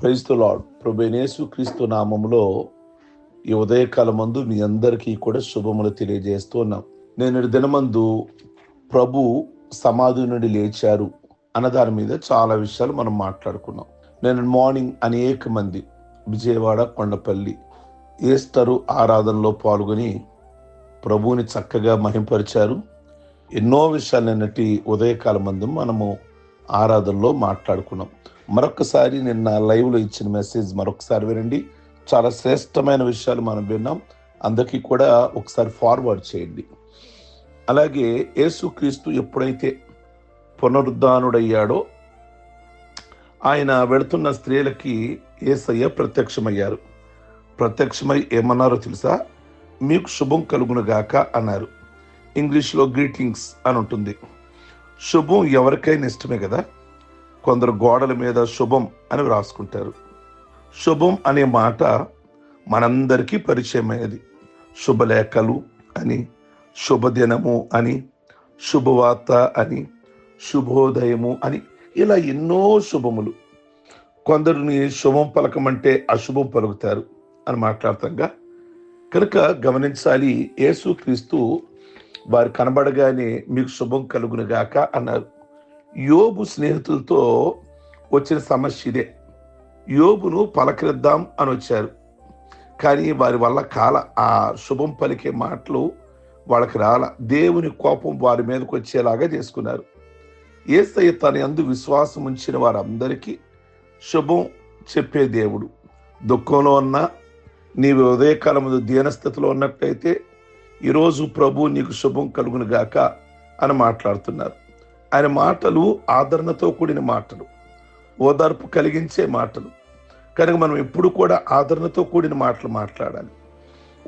క్రైస్తు lord ప్రభు క్రీస్తు నామంలో ఈ ఉదయకాల మందు మీ అందరికీ కూడా శుభములు తెలియజేస్తూ ఉన్నాం. నేను దినమందు ప్రభు సమాధి నుండి లేచారు అన్న దాని మీద చాలా విషయాలు మనం మాట్లాడుకున్నాం. నేను మార్నింగ్ అనేక మంది విజయవాడ కొండపల్లి ఈస్టరు ఆరాధనలో పాల్గొని ప్రభువుని చక్కగా మహింపరిచారు. ఎన్నో విషయాలు నిన్నటి ఉదయకాల మందు మనము ఆరాధనలో మాట్లాడుకున్నాం. మరొకసారి నిన్న లైవ్లో ఇచ్చిన మెసేజ్ మరొకసారి వినండి. చాలా శ్రేష్టమైన విషయాలు మనం విన్నాం. అందరికీ కూడా ఒకసారి ఫార్వర్డ్ చేయండి. అలాగే యేసుక్రీస్తు ఎప్పుడైతే పునరుద్ధానుడయ్యాడో ఆయన వెళుతున్న స్త్రీలకి ఏసయ్య ప్రత్యక్షమయ్యారు. ప్రత్యక్షమై ఏమన్నారో తెలుసా? మీకు శుభం కలుగునుగాక అన్నారు. ఇంగ్లీష్లో గ్రీటింగ్స్ అని ఉంటుంది. శుభం ఎవరికైనా ఇష్టమే కదా? కొందరు గోడల మీద శుభం అని వ్రాసుకుంటారు. శుభం అనే మాట మనందరికీ పరిచయమైనది శుభలేఖలు అని శుభదినము అని శుభవార్త అని శుభోదయము అని ఇలా ఎన్నో శుభములు. కొందరిని శుభం పలకమంటే అశుభం పలుకుతారు అని మాట్లాడతాంగా. కనుక గమనించాలి యేసుక్రీస్తు వారు కనబడగానే మీకు శుభం కలుగునుగాక అన్నారు. యోబు స్నేహితులతో వచ్చిన సమస్య ఇదే. యోబును పలకరిద్దాం అని వచ్చారు. కానీ వారి వల్ల కాల ఆ శుభం పలికే మాటలు వాళ్ళకి రాల. దేవుని కోపం వారి మీదకి వచ్చేలాగా చేసుకున్నారు. ఏసయ్య తన అందు విశ్వాసం ఉంచిన వారందరికీ శుభం చెప్పే దేవుడు. దుఃఖంలో ఉన్నా నీవు ఉదయకాలం ముందు దీనస్థితిలో ఉన్నట్టయితే ఈరోజు ప్రభు నీకు శుభం కలుగును గాక అని మాట్లాడుతున్నారు. ఆయన మాటలు ఆదరణతో కూడిన మాటలు ఓదార్పు కలిగించే మాటలు. కనుక మనం ఎప్పుడు కూడా ఆదరణతో కూడిన మాటలు మాట్లాడాలి.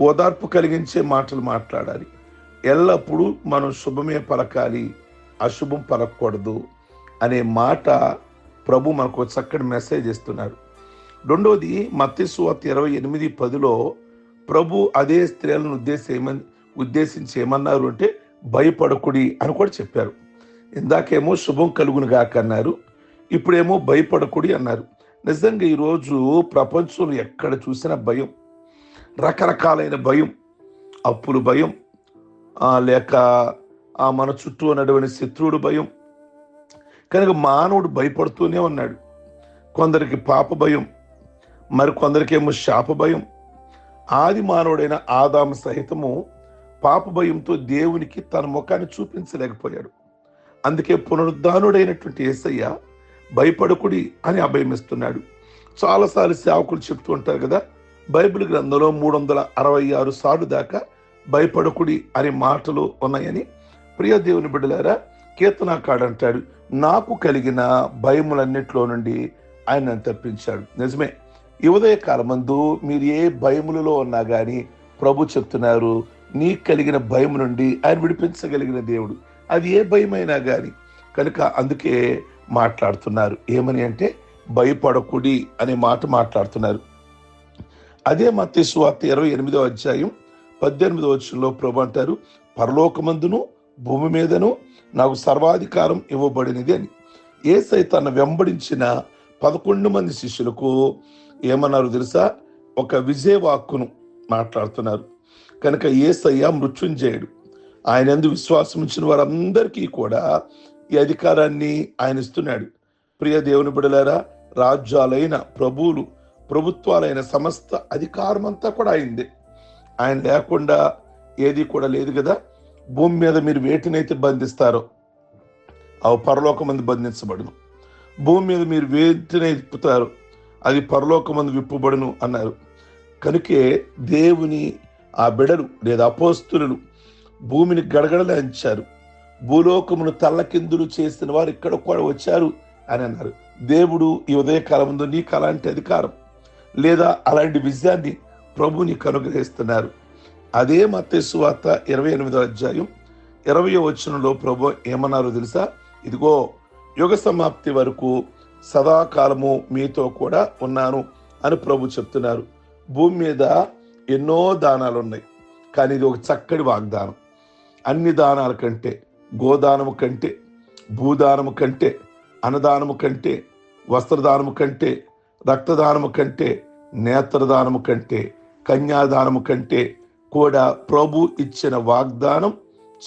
ఓదార్పు కలిగించే మాటలు మాట్లాడాలి. ఎల్లప్పుడూ మనం శుభమే పలకాలి అశుభం పలకూడదు అనే మాట ప్రభు మనకు చక్కటి మెసేజ్ ఇస్తున్నారు. రెండోది మత్స్సువార్త ఇరవై ఎనిమిది పదిలో ప్రభు అదే స్త్రీలను ఉద్దేశం ఏమని ఉద్దేశించి ఏమన్నారు అంటే భయపడకుడి అని కూడా చెప్పారు. ఇందాకేమో శుభం కలుగును గాక అన్నారు ఇప్పుడేమో భయపడకుడి అన్నారు. నిజంగా ఈరోజు ప్రపంచంలో ఎక్కడ చూసినా భయం రకరకాలైన భయం అప్పులు భయం లేక ఆ మన చుట్టూ ఉన్నటువంటి శత్రువుడు భయం. కనుక మానవుడు భయపడుతూనే ఉన్నాడు. కొందరికి పాప భయం మరి కొందరికేమో శాప భయం. ఆది మానవుడైన ఆదాము సహితము పాప భయంతో దేవునికి తన ముఖాన్ని చూపించలేకపోయాడు. అందుకే పునరుద్ధానుడైనటువంటి యేసయ్య భయపడకుడి అని అభయమిస్తున్నాడు. చాలాసార్లు సేవకులు చెప్తూ ఉంటారు కదా బైబిల్ గ్రంథంలో మూడు వందల అరవై ఆరు సార్లు దాకా భయపడకుడి అనే మాటలు ఉన్నాయని. ప్రియ దేవుని బిడ్డలారా కీర్తనాకాడు అంటాడు నాకు కలిగిన భయములన్నిటిలో నుండి ఆయన నన్ను తప్పించాడు. నిజమే ఈ ఉదయ కాలమందు మీరు ఏ భయములలో ఉన్నా కానీ ప్రభు చెప్తున్నారు నీకు కలిగిన భయం నుండి ఆయన విడిపించగలిగిన దేవుడు. అది ఏ భయమైనా కానీ కనుక అందుకే మాట్లాడుతున్నారు. ఏమని అంటే భయపడకుడి అనే మాట మాట్లాడుతున్నారు. అదే మత్తి స్వార్త ఇరవై ఎనిమిదో అధ్యాయం పద్దెనిమిదో వచ్చంలో ప్రభు అంటారు పరలోకమందును భూమి మీదను నాకు సర్వాధికారం ఇవ్వబడినది అని. ఏసై తన వెంబడించిన పదకొండు మంది శిష్యులకు ఏమన్నారు తెలుసా? ఒక విజయవాక్కును మాట్లాడుతున్నారు. కనుక ఏసయ్య మృత్యుంజయుడు ఆయన ఎందు విశ్వాసం ఉంచిన వారందరికీ కూడా ఈ అధికారాన్ని ఆయన ఇస్తున్నాడు. ప్రియ దేవుని బిడలారా రాజ్యాలైన ప్రభువులు ప్రభుత్వాలైన సమస్త అధికారం అంతా కూడా అయింది ఆయన లేకుండా ఏది కూడా లేదు కదా? భూమి మీద మీరు వేటినైతే బంధిస్తారో అవి పరలోక మంది బంధించబడును. భూమి మీద మీరు వేటినై విప్పుతారో అది పరలోక మంది విప్పబడును అన్నారు. కనుకే దేవుని ఆ బిడలు లేదా అపోస్తులు భూమిని గడగడలాంచారు భూలోకమును తల్లకిందులు చేసిన వారు ఇక్కడ కూడా వచ్చారు అని అన్నారు. దేవుడు ఈ ఉదయకాలం ముందు నీకు అలాంటి అధికారం లేదా అలాంటి విజయాన్ని ప్రభు నీకు అనుగ్రహిస్తున్నారు అదే మత్తేసు వార్త ఇరవై ఎనిమిదో అధ్యాయం ఇరవై వచనంలో ప్రభు ఏమన్నారో తెలుసా? ఇదిగో యుగ సమాప్తి వరకు సదాకాలము మీతో కూడా ఉన్నాను అని ప్రభు చెప్తున్నారు. భూమి మీద ఎన్నో దానాలు ఉన్నాయి కానీ ఇది ఒక చక్కటి వాగ్దానం. అన్ని దానాల కంటే గోదానము కంటే భూదానము కంటే అన్నదానము కంటే వస్త్రదానము కంటే రక్తదానము కంటే నేత్రదానము కంటే కన్యాదానము కంటే కూడా ప్రభు ఇచ్చిన వాగ్దానం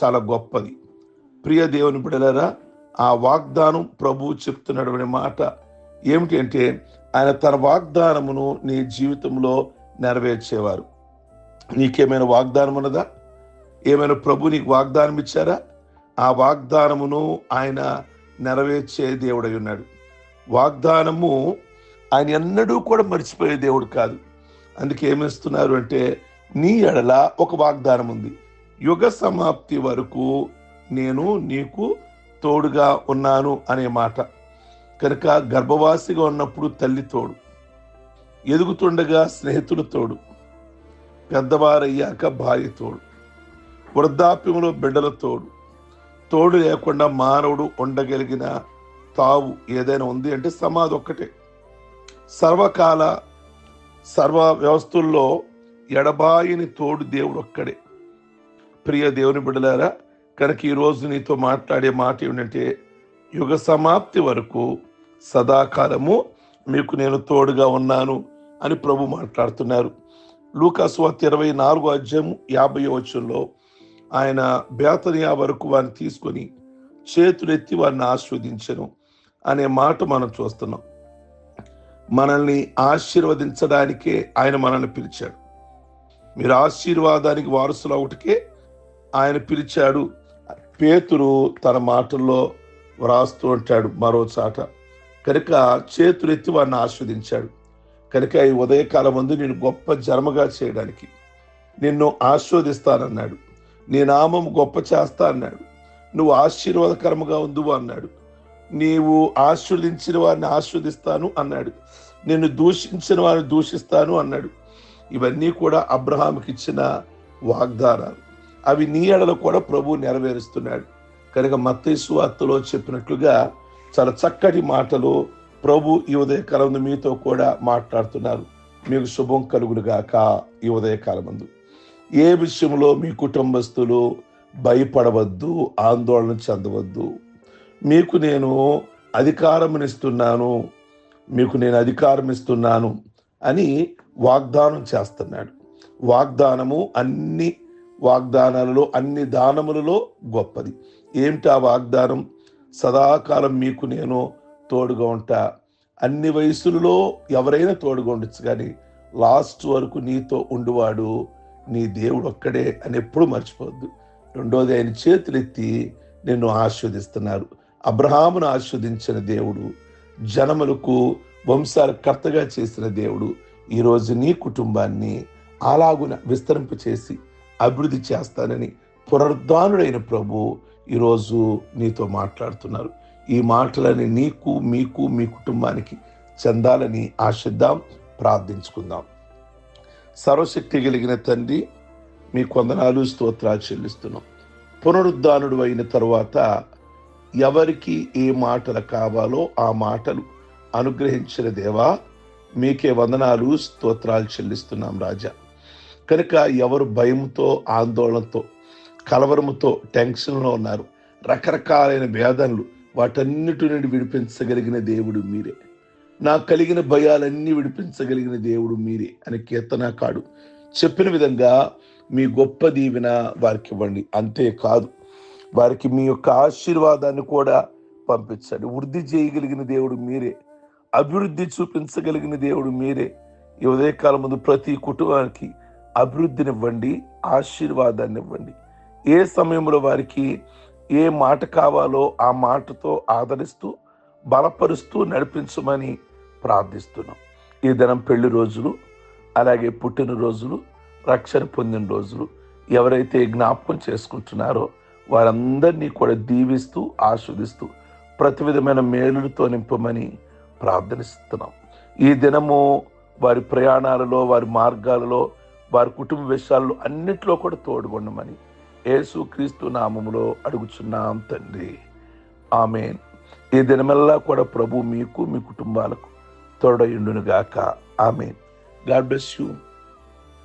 చాలా గొప్పది. ప్రియ దేవుని బిడలరా ఆ వాగ్దానం ప్రభు చెప్తున్నటువంటి మాట ఏమిటి అంటే ఆయన తన వాగ్దానమును నీ జీవితంలో నెరవేర్చేవారు. నీకేమైనా వాగ్దానం ఉన్నదా? ఏమైనా ప్రభు నీకు వాగ్దానం ఇచ్చారా? ఆ వాగ్దానమును ఆయన నెరవేర్చే దేవుడై ఉన్నాడు. వాగ్దానము ఆయన ఎన్నడూ కూడా మర్చిపోయే దేవుడు కాదు. అందుకే ఏమిస్తున్నారు అంటే నీ ఎడల ఒక వాగ్దానం ఉంది. యుగ సమాప్తి వరకు నేను నీకు తోడుగా ఉన్నాను అనే మాట. కనుక గర్భవాసిగా ఉన్నప్పుడు తల్లి తోడు ఎదుగుతుండగా స్నేహితుడు తోడు పెద్దవారయ్యాక భార్య తోడు వృద్ధాప్యంలో బిడ్డల తోడు తోడు లేకుండా మానవుడు ఉండగలిగిన తావు ఏదైనా ఉంది అంటే సమాధి ఒక్కటే. సర్వకాల సర్వ వ్యవస్థల్లో ఎడబాయిని తోడు దేవుడు ఒక్కడే. ప్రియ దేవుని బిడ్డలారా కనుక ఈరోజు నీతో మాట్లాడే మాట ఏమిటంటే యుగ సమాప్తి వరకు సదాకాలము మీకు నేను తోడుగా ఉన్నాను అని ప్రభు మాట్లాడుతున్నారు. లూకాస్వార్త ఇరవై నాలుగో అధ్యాయం యాభై వచ్చంలో ఆయన బేతనియా వరకు వారిని తీసుకొని చేతులెత్తి వారిని ఆస్వాదించను అనే మాట మనం చూస్తున్నాం. మనల్ని ఆశీర్వదించడానికే ఆయన మనల్ని పిలిచాడు. మీరు ఆశీర్వాదానికి వారసులు ఒకటికే ఆయన పిలిచాడు. పేతురు తన మాటల్లో వ్రాస్తూ ఉంటాడు మరో చాట. కనుక చేతులెత్తి వారిని ఆస్వాదించాడు కనుక ఈ ఉదయకాలం ముందు నేను గొప్ప జన్మగా చేయడానికి నిన్ను ఆస్వాదిస్తానన్నాడు నీ నామం గొప్ప చేస్తా అన్నాడు. నువ్వు ఆశీర్వాదకరముగా ఉందువు అన్నాడు. నీవు ఆస్వాదించిన వారిని ఆస్వాదిస్తాను అన్నాడు. నిన్ను దూషించిన వారిని దూషిస్తాను అన్నాడు. ఇవన్నీ కూడా అబ్రహాంకి ఇచ్చిన వాగ్దానాలు. అవి నీ ఎడలో కూడా ప్రభు నెరవేరుస్తున్నాడు. కనుక మత్తైసు వార్తలో చెప్పినట్లుగా చాలా చక్కటి మాటలు ప్రభు ఈ ఉదయకాలం మీతో కూడా మాట్లాడుతున్నారు. మీకు శుభం కలుగులుగాక ఈ ఉదయకాలమందు. ఏ విషయంలో మీ కుటుంబస్తులు భయపడవద్దు ఆందోళన చెందవద్దు. మీకు నేను అధికారం ఇస్తున్నాను మీకు నేను అధికారం ఇస్తున్నాను అని వాగ్దానం చేస్తున్నాడు. వాగ్దానము అన్ని వాగ్దానాలలో అన్ని దానములలో గొప్పది. ఏమిటి ఆ వాగ్దానం? సదాకాలం మీకు నేను తోడుగా ఉంటా. అన్ని వయసులలో ఎవరైనా తోడుగా ఉండొచ్చు కానీ లాస్ట్ వరకు నీతో ఉండువాడు నీ దేవుడు ఒక్కడే అని ఎప్పుడు మర్చిపోవద్దు. రెండోది ఆయన చేతులెత్తి నిన్ను ఆస్వాదిస్తున్నారు అబ్రహామును ఆస్వాదించిన దేవుడు జనములకు వంశాల కర్తగా చేసిన దేవుడు ఈరోజు నీ కుటుంబాన్ని అలాగున విస్తరింపు చేసి అభివృద్ధి చేస్తానని పునరుద్ధానుడైన ప్రభు ఈరోజు నీతో మాట్లాడుతున్నారు. ఈ మాటలని నీకు మీకు మీ కుటుంబానికి చెందాలని ఆశిద్దాం ప్రార్థించుకుందాం. సర్వశక్తి కలిగిన తండ్రి మీ కొందనాలు స్తోత్రాలు చెల్లిస్తున్నాం. పునరుద్ధానుడు అయిన తరువాత ఎవరికి ఏ మాటలు కావాలో ఆ మాటలు అనుగ్రహించిన దేవా మీకే వందనాలు స్తోత్రాలు చెల్లిస్తున్నాం రాజా. కనుక ఎవరు భయంతో ఆందోళనతో కలవరముతో టెన్షన్లో ఉన్నారు రకరకాలైన వేదనలు వాటన్నిటి నుండి విడిపించగలిగిన దేవుడు మీరే. నాకు కలిగిన భయాలన్నీ విడిపించగలిగిన దేవుడు మీరే అని కీర్తనకాడు చెప్పిన విధంగా మీ గొప్ప దీవెన వారికి ఇవ్వండి. అంతేకాదు వారికి మీ యొక్క ఆశీర్వాదాన్ని కూడా పంపించండి. వృద్ధి చేయగలిగిన దేవుడు మీరే. అభివృద్ధి చూపించగలిగిన దేవుడు మీరే. ఈ ఉదయకాలం ముందు ప్రతి కుటుంబానికి అభివృద్ధినివ్వండి ఆశీర్వాదాన్ని ఇవ్వండి. ఏ సమయంలో వారికి ఏ మాట కావాలో ఆ మాటతో ఆదరిస్తూ బలపరుస్తూ నడిపించమని ప్రార్థిస్తున్నాం. ఈ దినం పెళ్ళి రోజులు అలాగే పుట్టినరోజులు రక్షణ పొందిన రోజులు ఎవరైతే జ్ఞాపకం చేసుకుంటున్నారో వారందరినీ కూడా దీవిస్తూ ఆస్వాదిస్తూ ప్రతి విధమైన మేలులతో నింపమని ప్రార్థనిస్తున్నాం. ఈ దినము వారి ప్రయాణాలలో వారి మార్గాలలో వారి కుటుంబ విషయాల్లో అన్నిట్లో కూడా తోడుకొండమని యేసు క్రీస్తు నామములో అడుగుచున్నాం తండ్రి. ఆమె ఈ దినమల్లా కూడా ప్రభు మీకు మీ కుటుంబాలకు తోడయుండునుగాక. గాక గాడ్ బ్లెస్ యూ.